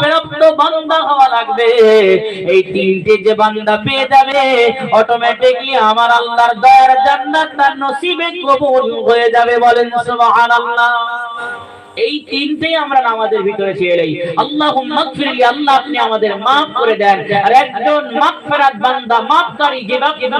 প্রাপ্ত হওয়া লাগবে। এই তিনটে যে বান্দা পেয়ে যাবে অটোমেটিকলি আমার আল্লাহর দয়ার জান্নাত কবুল হয়ে যাবে বলেন সুবহানাল্লাহ। এই তিনটেই আমরা নামাজের ভিতরে চেয়ে নেই আল্লাহ মাগফিরলি আল্লাহ আপনি আমাদের মাফ করে দেন। আর একজন মাগফিরাত বান্দা, মাফকারী যে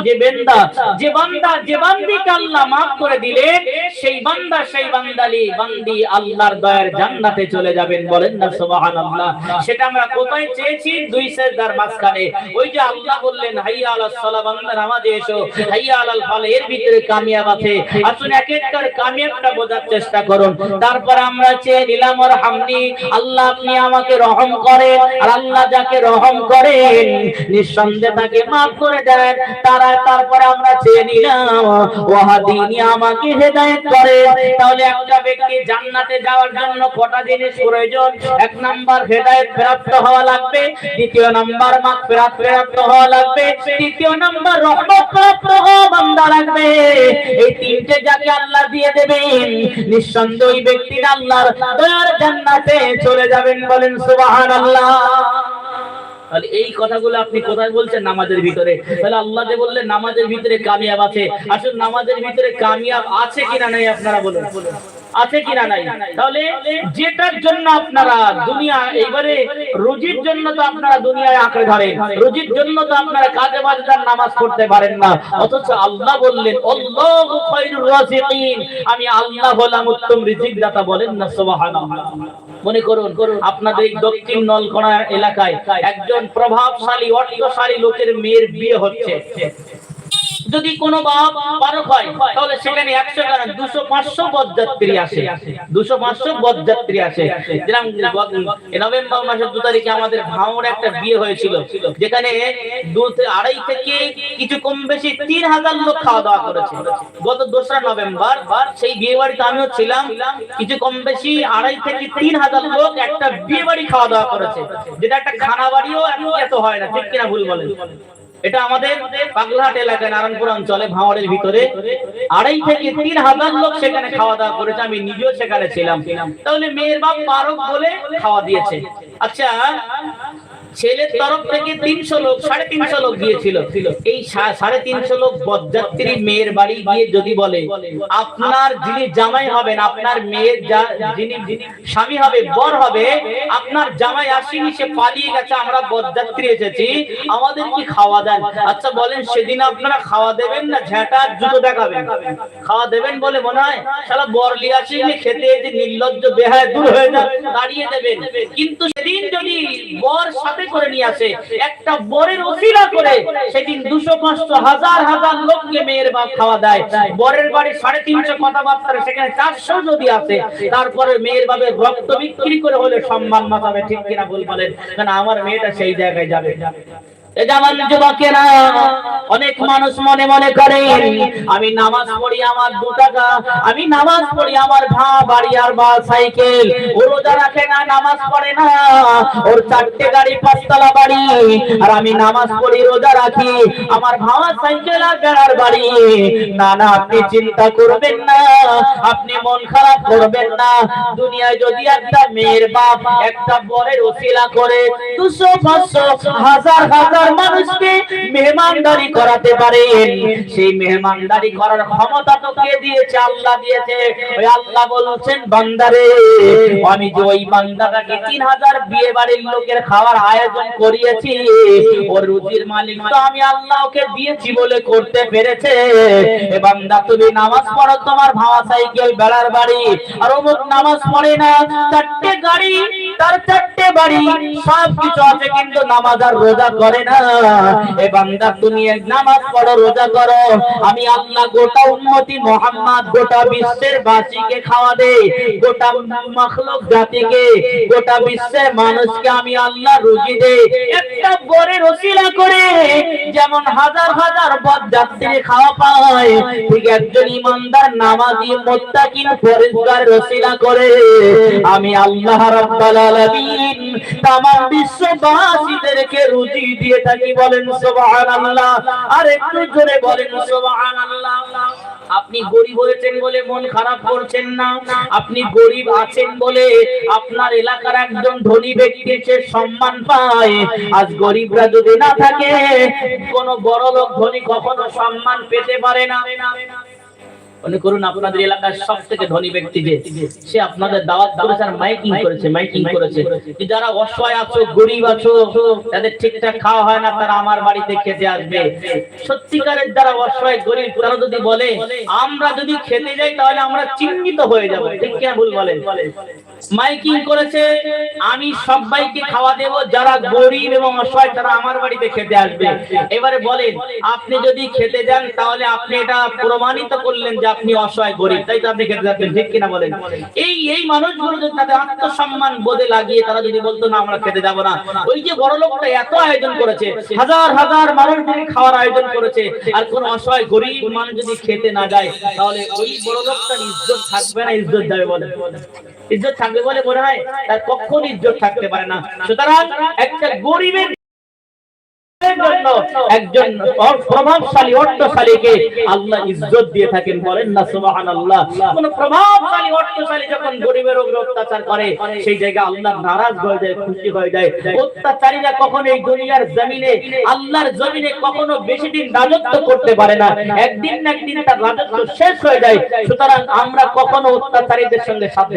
যে বান্দা যে বান্দা, যে বান্দিকে আল্লাহ মাফ করে দিলেন, সেই বান্দা, সেই বান্দালি বান্দি আল্লাহর দয়ার জান্নাতে চলে যাবেন বলেন না, সুবহানাল্লাহ। সেটা আমরা কোথায় চেয়েছি? দুই সেজদার মাঝখানে। ওই যে আল্লাহ বললেন, হাইয়া আলাস সালাহ, বান্দা, নামাজে এসো। হাইয়া আলাল ফাল, এর ভিতরে কামিয়াব আছে। আসুন এক একটার কামিয়াবটা বোঝার চেষ্টা করুন। তারপর আমরা চেয়ে নিলাম ওর হামনি। আল্লাহ আপনি আমাকে রহম করেন, আর আল্লাহ যাকে রহম করেন, নিঃসন্দেহে তাকে মাফ করে দেন। তারা তারপরে আমরা চেয়ে নিলাম, ওয়াহাদিনী আমাকে হেদায়েত করেন। তাহলে একটা ব্যক্তি জান্নাতে যাওয়ার জন্য কটা জিনিস প্রয়োজন? এক নাম্বার, হেদায়েত প্রাপ্ত হওয়া লাগবে। দ্বিতীয় নাম্বার মাগফিরাত প্রাপ্ত হওয়া লাগবে। তৃতীয় নাম্বার, রহমত প্রাপ্ত হওয়া বান্দা লাগবে। এই তিনটে যাকে আল্লাহ দিয়ে দেবেন। নিঃসন্দেহে ওই ব্যক্তির আল্লাহর দয়ার জান্নাতে চলে যাবেন বলেন সুবহানাল্লাহ। তাহলে এই কথাগুলো আপনি কোথায় বলছেন নামাজের ভিতরে? তাহলে আল্লাহ যে বললেন, নামাজের ভিতরে কামিয়াব আছে। আসলে নামাজের ভিতরে কামিয়াব আছে কিনা নাই আপনারা বলুন। আছে কিনা নাই? তাহলে যেটার জন্য আপনারা দুনিয়া এবারে রুজির জন্য তো আপনারা দুনিয়ায় আঁকড়ে ধরেন, রুজির জন্য তো আপনারা কাজে বাজদার নামাজ পড়তে পারেন না। অথচ আল্লাহ বললেন আমি আল্লাহ হলাম উত্তম রিজিক দাতা বলেন না, সুবহানাল্লাহ। মনে করুন, আপনাদের এই দক্ষিণ নলকোনা এলাকায় একজন প্রভাবশালী, অর্থশালী লোকের মেয়ের বিয়ে হচ্ছে। যদি কোনো বাপ পারক হয়, তাহলে সেখানে একশো কেন দুশো পাঁচশো বরযাত্রী আসে। দুশো পাঁচশো বরযাত্রী আসে। নভেম্বর মাসের দু তারিখে আমাদের ভাঙড় একটা বিয়ে হয়েছিল, যেখানে দু আড়াই থেকে কিছু কম বেশি তিন হাজার লোক খাওয়া দাওয়া করেছে। গত দোসরা নভেম্বর, সেই বিয়ে বাড়িতে আমিও ছিলাম। কিছু কম বেশি আড়াই থেকে তিন হাজার লোক একটা বিয়ে বাড়ি খাওয়া দাওয়া করেছে। যেটা একটা খানা বাড়িও এত- এত হয় না, ঠিক কিনা ভুল বলেন? এটা আমাদের পাগলাহাট এলাকায় নারায়ণপুর অঞ্চলে ভাঁড়ের ভিতরে। আড়াই থেকে তিন হাজার লোক সেখানে খাওয়া দাওয়া করেছে, আমি নিজেও সেখানে ছিলাম। তাহলে মেয়ের বাপ পারক বলে খাওয়া দিয়েছে। আচ্ছা ছেলের তরফ থেকে তিনশো লোক, সাড়ে তিনশো লোক গিয়েছিল। এই সাড়ে তিনশো লোক বরযাত্রী মেয়ের বাড়ি গিয়ে যদি বলে, আপনার যিনি জামাই হবেন, আপনার মেয়ের যিনি যিনি স্বামী হবে, বর হবে, আপনার জামাই আসেনি, সে পালিয়ে গেছে, আমরা বরযাত্রী এসেছি, আমাদের কি খাওয়া দেন আচ্ছা বলেন, সেদিন আপনারা খাওয়া দেবেন না, ঝেঁটা জুতো দেখাবেন। খাওয়া দেবেন বলে মনে হয় সারা বর লিয়ে আসেনি, খেতে যে নির্লজ্জ বেহায় দূর হয়ে যায় দাঁড়িয়ে দেবেন। কিন্তু সেদিন যদি বর সাথে করে নিয়ে আসে। একটা বরের অসিলা করে সেদিন দুশো পাঁচশো হাজার হাজার লোককে মেয়ের বাপ খাওয়া দেয়। বরের বাড়ি সাড়ে তিনশো কথাবার্তা সেখানে চারশো যদি আসে, তারপরে মেয়ের বাপের রক্ত বিক্রি করে হলে সম্মান মাতাবে, ঠিক কিনা বল বলেন? কারণ আমার মেয়েটা সেই জায়গায় যাবে? আমি নামাজ পড়ি রোজা রাখে আমার ভাঙা সাইকেল আর বাড়ি। না না, আপনি চিন্তা করবেন না। আপনি মন খারাপ করবেন না। দুনিয়ায় যদি একটা মেয়ের বাপ, একটা বরের ওসিলা করে, দুশো, পাঁচশো, হাজার হাজার মানুষকে মেহমানদারি করাতে পারেন। সেই মেহমানদারি করার ক্ষমতা তো কে দিয়েছে? আল্লাহ দিয়েছে। ওই আল্লাহ বলছেন, বান্দারে, আমি যে ওই বান্দাটাকে তিন হাজার বিয়ে বাড়ির লোকের খাওয়ার আয়োজন করিয়েছি, ওর রুজির মালিক তো আমি আল্লাহ ওকে দিয়েছি বলে করতে পেরেছে। এ বান্দা, তুমি নামাজ পড়ো, তোমার ভাওয়া সাইকেল, বেড়ার বাড়ি, আর অমুক নামাজ পড়ে না, চারটে গাড়ি, তার চারটে বাড়ি সব কিছু আছে, কিন্তু নামাজ আর রোজা করে নামাজ আমি আল্লাহ করে যেমন হাজার হাজার যাত্রী খাওয়া পায়, ঠিক একজন ইমানদার নামাজি রসিলা করে। আমি আল্লাহ রাব্বাল আলামিন তামাম বিশ্ববাসীদের মানুষদেরকে রুজি দিয়ে থাকি বলেন সুবহানাল্লাহ। আর একটু জোরে বলেন সুবহানাল্লাহ। আপনি গরিব হয়েছেন বলে মন খারাপ করছেন না। আপনি গরিব আছেন বলে আপনার এলাকার একজন ধনী ব্যক্তি সম্মান পায়। আজ গরিবরা যদি না থাকে, কোন বড় লোক ধনী কখনো সম্মান পেতে পারে না। মনে করুন আপনাদের এলাকার সব থেকে ধনী ব্যক্তি যে, সে আপনাদের দাওয়াত করেছে আর মাইকিং করেছে মাইকিং করেছে। যারা অসহায় আছো, গরিব আছো তাদের ঠিকঠাক খাওয়া হয় না, তারা আমার বাড়িতে খেতে আসবে। সত্যিকারের যারা অসহায়, গরিব, তারা যদি বলে, আমরা যদি খেতে যাই, তাহলে আমরা চিহ্নিত হয়ে যাব। ঠিক ভুল মাইকিং করেছে, আমি সবাইকে খাওয়া দেব, যারা গরিব এবং অসহায়, তারা আমার বাড়িতে খেতে আসবে। এবারে বলেন, আপনি যদি খেতে যান, তাহলে আপনি এটা প্রমাণিত করলেন যে আপনি অসহায় গরিব, তাই তো আপনি খেতে যাচ্ছেন, ঠিক কিনা বলেন? এই এই মানুষগুলো যদি তাদের আত্মসম্মান বোধে লাগিয়ে তারা যদি বলতো, না, আমরা খেতে যাব না। ওই যে বড় লোকটা এত আয়োজন করেছে, হাজার হাজার মানুষদের খাওয়ার আয়োজন করেছে, আর কোন অসহায় গরিব মানুষ যদি খেতে না যায়, তাহলে ওই বড় লোকটার ইজ্জত থাকবে না, ইজ্জত যাবে বলে। ইজ্জত থাকবে বলে মনে হয়, তার কখন ইজ্জত থাকতে পারে না। সুতরাং একটা গরিবের জন্য একজন প্রভাবশালী অর্থশালীকে আল্লাহ ইজ্জত দিয়ে থাকেন, বলেন না, সুবহানাল্লাহ। কোন প্রভাবশালী, অর্থশালী যখন গরিবের উপর অত্যাচার করে, সেই জায়গা আল্লাহ নারাজ হয়ে যায়, খুশি হয়ে যায়। অত্যাচারীরা কখনো এই দুনিয়ার জমিনে, আল্লাহর জমিনে কখনো বেশি দিন রাজত্ব করতে পারে না। একদিন না একদিন তার রাজত্ব শেষ হয়ে যায়। সুতরাং আমরা কখনো অত্যাচারীদের সঙ্গে সাথ।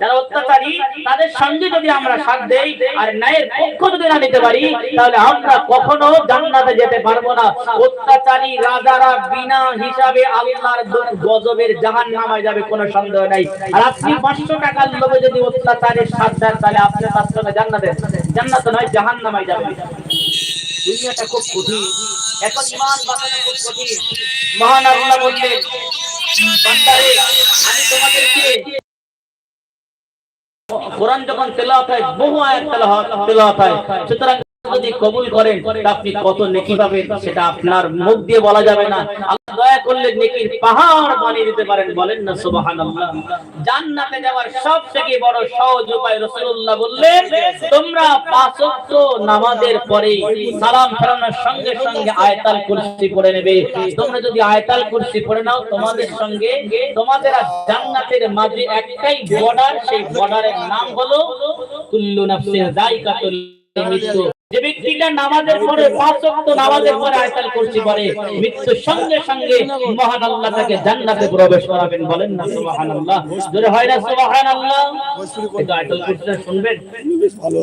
যারা অত্যাচারী, তাদের সঙ্গে যদি আমরা সাথ দেই, আর ন্যায়ের পক্ষ যদি না নিতে পারি, তাহলে আমরা কখনো জান্নাতে যেতে পারব না। অত্যাচারী রাজারা বিনা হিসাবে আল্লাহর গজবের জাহান নামায় যাবে, কোনো সন্দেহ নাই। আর আপনি পাঁচশো টাকার লোভে যদি অত্যাচারের সাথ দেন, তাহলে আপনি তার সঙ্গে জান্নাতে জান্নাত নয় জাহান নামায় যাবে দুনিয়াটা খুব কঠিন। এখন ইমান বাঁচানো খুব কঠিন। মহান আল্লাহ বললেন, বান্দারে, আমি তোমাদেরকে কোরআন যখন তেলাওয়াত হয়, বহু আয়াত তেলাওয়াত হয়। সুতরাং যদি কবুল করেন আপনি কত নেকি পাবেন, সেটা আপনার মুখ দিয়ে বলা যাবে না। দয়া করলে নেকির পাহাড় বানিয়ে দিতে পারেন, বলেন না জান্নাতে যাওয়ার সবথেকে বড় সহজ উপায় রাসূলুল্লাহ বললেন, তোমরা পাঁচ ওয়াক্ত নামাজের পরে সালাম ফেরানোর সঙ্গে সঙ্গে আয়াতাল কুরসি পড়ে নেবে। তোমরা যদি আয়াতাল কুরসি পড়ে নাও, তোমাদের সঙ্গে তোমাদের জান্নাতের মাঝে একটাই বর্ডার সেই বর্ডারের নাম হলো, কুল্লু নাফসিন যায়কাতুল মৃত্যু। যে ব্যক্তিটা নামাজের পরে নামাজের পরে আয়াতাল কুরসি পড়ে, মৃত্যুর সঙ্গে সঙ্গে মহান আল্লাহ তাকে জান্নাতে প্রবেশ করাবেন বলেন না, সুবহানাল্লাহ। জোরে হয় না, সুবহানাল্লাহ? কিন্তু আয়াতাল কুরসিটা শুনবেন।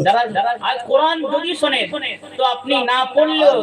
যারা কোরআন যদি শোনে, তো আপনি না পড়লেও